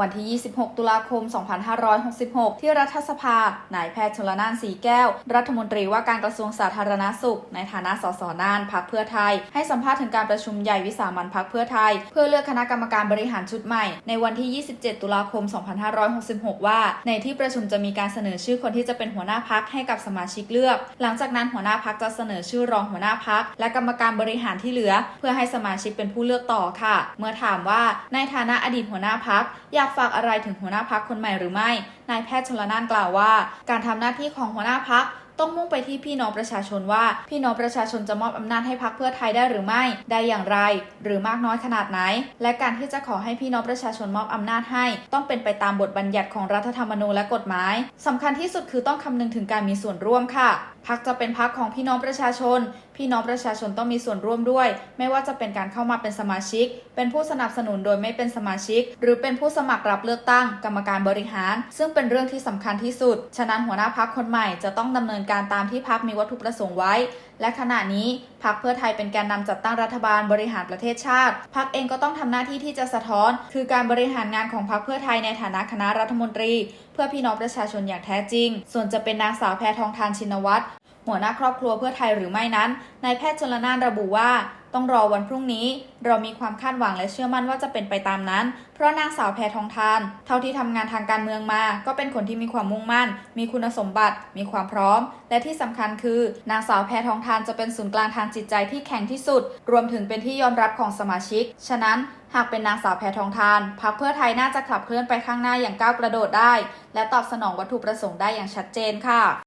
วันที่ 26 ตุลาคม 2566 ที่รัฐสภา นายแพทย์ชลนานสีแก้ว รัฐมนตรีว่าการกระทรวงสาธารณสุข ในฐานะสสน่านพักเพื่อไทย ให้สัมภาษณ์ถึงการประชุมใหญ่วิสามันพักเพื่อไทย เพื่อเลือกคณะกรรมการบริหารชุดใหม่ ในวันที่ 27 ตุลาคม 2566 ว่า ในที่ประชุมจะมีการเสนอชื่อคนที่จะเป็นหัวหน้าพักให้กับสมาชิกเลือก หลังจากนั้นหัวหน้าพักจะเสนอชื่อรองหัวหน้าพักและกรรมการบริหารที่เหลือ เพื่อให้สมาชิกเป็นผู้เลือกต่อค่ะ เมื่อถามว่าในฐานะอดีตหัวหน้าพักอยากฝากอะไรถึงหัวหน้าพักคนใหม่หรือไม่ นายแพทย์ชลนานกล่าวว่า การทำหน้าที่ของหัวหน้าพัก ต้องมุ่งไปที่พี่น้องประชาชนว่า พี่น้องประชาชนจะมอบอำนาจให้พักเพื่อไทยได้หรือไม่ ได้อย่างไร หรือมากน้อยขนาดไหน และการที่จะขอให้พี่น้องประชาชนมอบอำนาจให้ ต้องเป็นไปตามบทบัญญัติของรัฐธรรมนูญและกฎหมายสำคัญที่สุดคือต้องคำนึงถึงการมีส่วนร่วมค่ะพักจะเป็นพักของพี่น้องประชาชน พี่น้องประชาชนต้องมีส่วนร่วมด้วย ไม่ว่าจะเป็นการเข้ามาเป็นสมาชิก เป็นผู้สนับสนุนโดยไม่เป็นสมาชิก หรือเป็นผู้สมัครรับเลือกตั้ง กรรมการบริหาร ซึ่งเป็นเรื่องที่สำคัญที่สุด ฉะนั้นหัวหน้าพักคนใหม่จะต้องดำเนินการตามที่พักมีวัตถุประสงค์ไว้ และขณะนี้พักเพื่อไทยเป็นแกนนำจัดตั้งรัฐบาลบริหารประเทศชาติ พักเองก็ต้องทำหน้าที่ที่จะสะท้อน คือการบริหารงานของพักเพื่อไทยในฐานะคณะรัฐมนตรี เพื่อพี่น้องประชาชนอย่างแท้จริง ส่วนจะเป็นนางสาวแพทองทานชินวัตร หัวหน้าครอบครัวเพื่อไทยหรือไม่นั้น นายแพทย์ชลนานระบุว่า ต้องรอวันพรุ่งนี้ เรามีความคาดหวังและเชื่อมั่นว่าจะเป็นไปตามนั้น เพราะนางสาวแพทองทาน เท่าที่ทำงานทางการเมืองมา ก็เป็นคนที่มีความมุ่งมั่น มีคุณสมบัติ มีความพร้อม และที่สำคัญคือ นางสาวแพทองทานจะเป็นศูนย์กลางทางจิตใจที่แข็งที่สุด รวมถึงเป็นที่ยอมรับของสมาชิก ฉะนั้นหากเป็นนางสาวแพทองทานพรรคเพื่อไทยน่าจะขับเคลื่อนไปข้างหน้าอย่างก้าวกระโดดได้ และตอบสนองวัตถุประสงค์ได้อย่างชัดเจนค่ะ